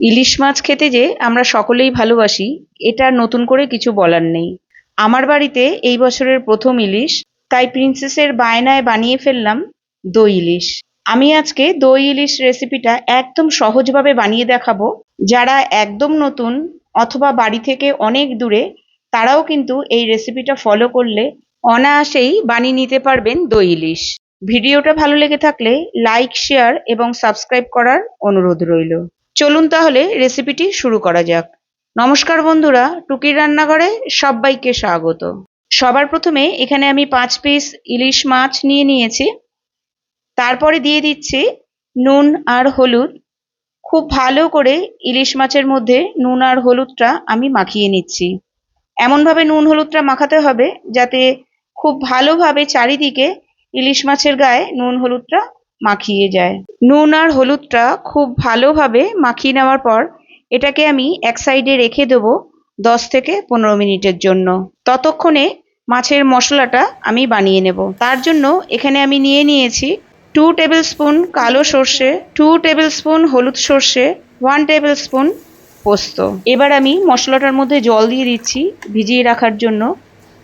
ইলিশ মাছ খেতে যে আমরা সকলেই ভালোবাসি, এটা নতুন করে কিছু বলার নেই। আমার বাড়িতে এই বছরের প্রথম ইলিশ, তাই প্রিন্সেসের বায়নায় বানিয়ে ফেললাম দই ইলিশ। আমি আজকে দই ইলিশ রেসিপিটা একদম সহজভাবে বানিয়ে দেখাবো। যারা একদম নতুন অথবা বাড়ি থেকে অনেক দূরে, তারাও কিন্তু এই রেসিপিটা ফলো করলে অনায়াসেই বানিয়ে নিতে পারবেন দই ইলিশ। ভিডিওটা ভালো লেগে থাকলে লাইক, শেয়ার এবং সাবস্ক্রাইব করার অনুরোধ রইল। চলুন তাহলে রেসিপিটি শুরু করা যাক। নমস্কার বন্ধুরা, টুকির রান্নাঘরে সবাইকে স্বাগত। সবার প্রথমে এখানে আমি পাঁচ পিস ইলিশ মাছ নিয়ে নিয়েছি। তারপরে দিয়ে দিচ্ছি নুন আর হলুদ। খুব ভালো করে ইলিশ মাছের মধ্যে নুন আর হলুদটা আমি মাখিয়ে নিচ্ছি। এমনভাবে নুন হলুদটা মাখাতে হবে যাতে খুব ভালোভাবে চারিদিকে ইলিশ মাছের গায়ে নুন হলুদটা মাখিয়ে যায়। নুন আর হলুদটা খুব ভালোভাবে মাখিয়ে নেওয়ার পর এটাকে আমি এক সাইডে রেখে দেবো দশ থেকে পনেরো মিনিটের জন্য। ততক্ষণে মাছের মশলাটা আমি বানিয়ে নেব। তার জন্য এখানে আমি নিয়ে নিয়েছি টু টেবিল স্পুন কালো সর্ষে টু টেবিল স্পুন হলুদ সর্ষে ওয়ান টেবিল স্পুন পোস্ত। এবার আমি মশলাটার মধ্যে জল দিয়ে দিচ্ছি ভিজিয়ে রাখার জন্য।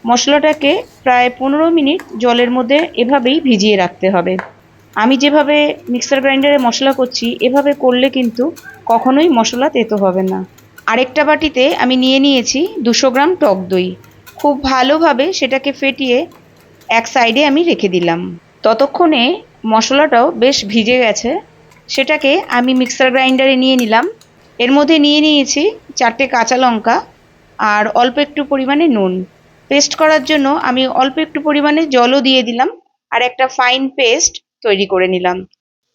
মশলাটাকে প্রায় পনেরো মিনিট জলের মধ্যে এভাবেই ভিজিয়ে রাখতে হবে। আমি যেভাবে মিক্সার গ্রাইন্ডারে মশলা করছি, এভাবে করলে কিন্তু কখনোই মশলা তেতো হবে না। আরেকটা বাটিতে আমি নিয়ে নিয়েছি দুশো গ্রাম টক দই। খুব ভালোভাবে সেটাকে ফেটিয়ে এক সাইডে আমি রেখে দিলাম। ততক্ষণে মশলাটাও বেশ ভিজে গেছে। সেটাকে আমি মিক্সার গ্রাইন্ডারে নিয়ে নিলাম। এর মধ্যে নিয়ে নিয়েছি চারটে কাঁচা লঙ্কা আর অল্প একটু পরিমাণে নুন। পেস্ট করার জন্য আমি অল্প একটু পরিমাণে জলও দিয়ে দিলাম আর একটা ফাইন পেস্ট তৈরি করে নিলাম।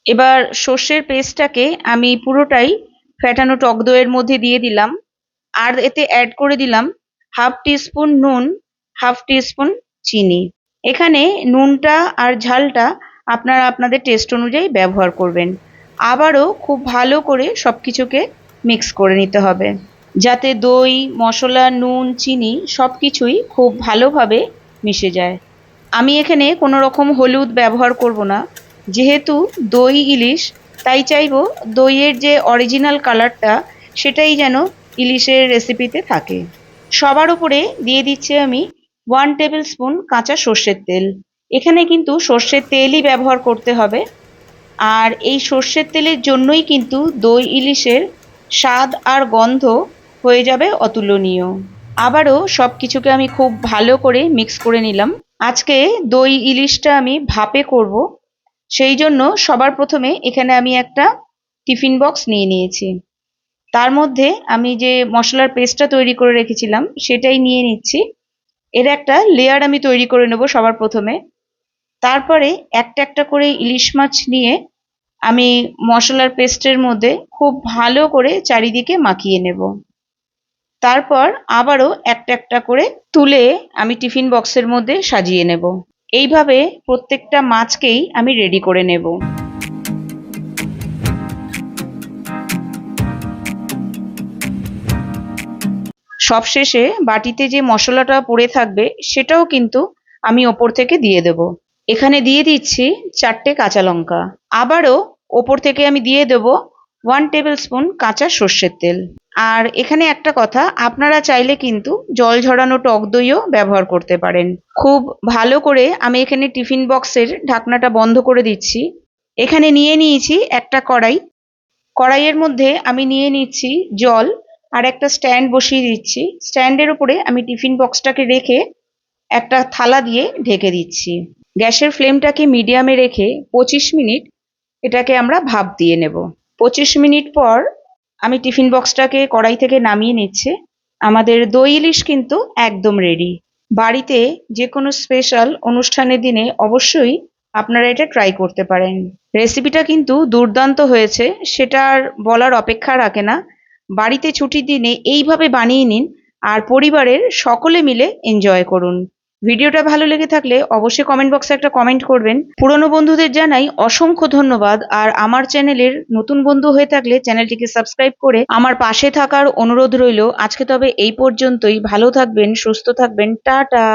এবার সর্ষের পেস্টটাকে আমি পুরোটাই ফ্যাটানো টক দইয়ের মধ্যে দিয়ে দিলাম। আর এতে অ্যাড করে দিলাম হাফ টিস্পুন নুন হাফ টিস্পুন চিনি। এখানে নুনটা আর ঝালটা আপনারা আপনাদের টেস্ট অনুযায়ী ব্যবহার করবেন। আবারও খুব ভালো করে সব কিছুকে মিক্স করে নিতে হবে। যাতে দই, মশলা, নুন, চিনি সব কিছুই খুব ভালোভাবে মিশে যায়। আমি এখানে কোনো রকম হলুদ ব্যবহার করব না। যেহেতু দই ইলিশ, তাই চাইব দইয়ের যে অরিজিনাল কালারটা সেটাই যেন ইলিশের রেসিপিতে থাকে। সবার উপরে দিয়ে দিচ্ছি আমি ওয়ান টেবিল স্পুন কাঁচা সর্ষের তেল। এখানে কিন্তু সর্ষের তেলই ব্যবহার করতে হবে। আর এই সর্ষের তেলের জন্যই কিন্তু দই ইলিশের স্বাদ আর গন্ধ হয়ে যাবে অতুলনীয়। আবারও সব কিছুকে আমি খুব ভালো করে মিক্স করে নিলাম। আজকে দই ইলিশটা আমি ভাপে করব। সেই জন্য সবার প্রথমে এখানে আমি একটা টিফিন বক্স নিয়ে নিয়েছি। তার মধ্যে আমি যে মশলার পেস্টটা তৈরি করে রেখেছিলাম, সেটাই নিয়ে নিচ্ছি। এর একটা লেয়ার আমি তৈরি করে নেব সবার প্রথমে। তারপরে একটা একটা করে ইলিশ মাছ নিয়ে আমি মশলার পেস্টের মধ্যে খুব ভালো করে চারিদিকে মাখিয়ে নেব। তারপর আবারও একটা একটা করে তুলে আমি টিফিন বক্সের মধ্যে সাজিয়ে নেব। এইভাবে প্রত্যেকটা মাছকেই আমি রেডি করে নেব। সবশেষে বাটিতে যে মশলাটা পড়ে থাকবে সেটাও কিন্তু আমি ওপর থেকে দিয়ে দেব। এখানে দিয়ে দিচ্ছি চারটে কাঁচা লঙ্কা। আবারও ওপর থেকে আমি দিয়ে দেব ওয়ান টেবিল স্পুন কাঁচা সর্ষের তেল। আর এখানে একটা কথা, আপনারা চাইলে কিন্তু জল ঝরানো টক দইও ব্যবহার করতে পারেন। খুব ভালো করে আমি এখানে টিফিন বক্সের ঢাকনাটা বন্ধ করে দিচ্ছি। এখানে নিয়ে নিয়েছি একটা কড়াই। কড়াইয়ের মধ্যে আমি নিয়ে নিচ্ছি জল আর একটা স্ট্যান্ড বসিয়ে দিচ্ছি। স্ট্যান্ডের উপরে আমি টিফিন বক্সটাকে রেখে একটা থালা দিয়ে ঢেকে দিচ্ছি। গ্যাসের ফ্লেমটাকে মিডিয়ামে রেখে পঁচিশ মিনিট এটাকে আমরা ভাপ দিয়ে নেব। পঁচিশ মিনিট পর আমি টিফিন বক্সটাকে কড়াই থেকে নামিয়ে নিচ্ছি। আমাদের দই ইলিশ কিন্তু একদম রেডি বাড়িতে যে কোনো স্পেশাল অনুষ্ঠানের দিনে অবশ্যই আপনারা এটা ট্রাই করতে পারেন। রেসিপিটা কিন্তু দুর্দান্ত হয়েছে, সেটা আর বলার অপেক্ষা রাখে না। বাড়িতে ছুটির দিনে এইভাবে বানিয়ে নিন আর পরিবারের সকলে মিলে এনজয় করুন। ভিডিওটা ভালো লেগে থাকলে অবশ্যই কমেন্ট বক্সে একটা কমেন্ট করবেন। পুরনো বন্ধুদের জানাই অসংখ্য ধন্যবাদ, আর আমার চ্যানেলের নতুন বন্ধু হয়ে থাকলে চ্যানেলটিকে সাবস্ক্রাইব করে আমার পাশে থাকার অনুরোধ রইল। আজকে তবে এই পর্যন্তই, ভালো থাকবেন, সুস্থ থাকবেন, টাটা!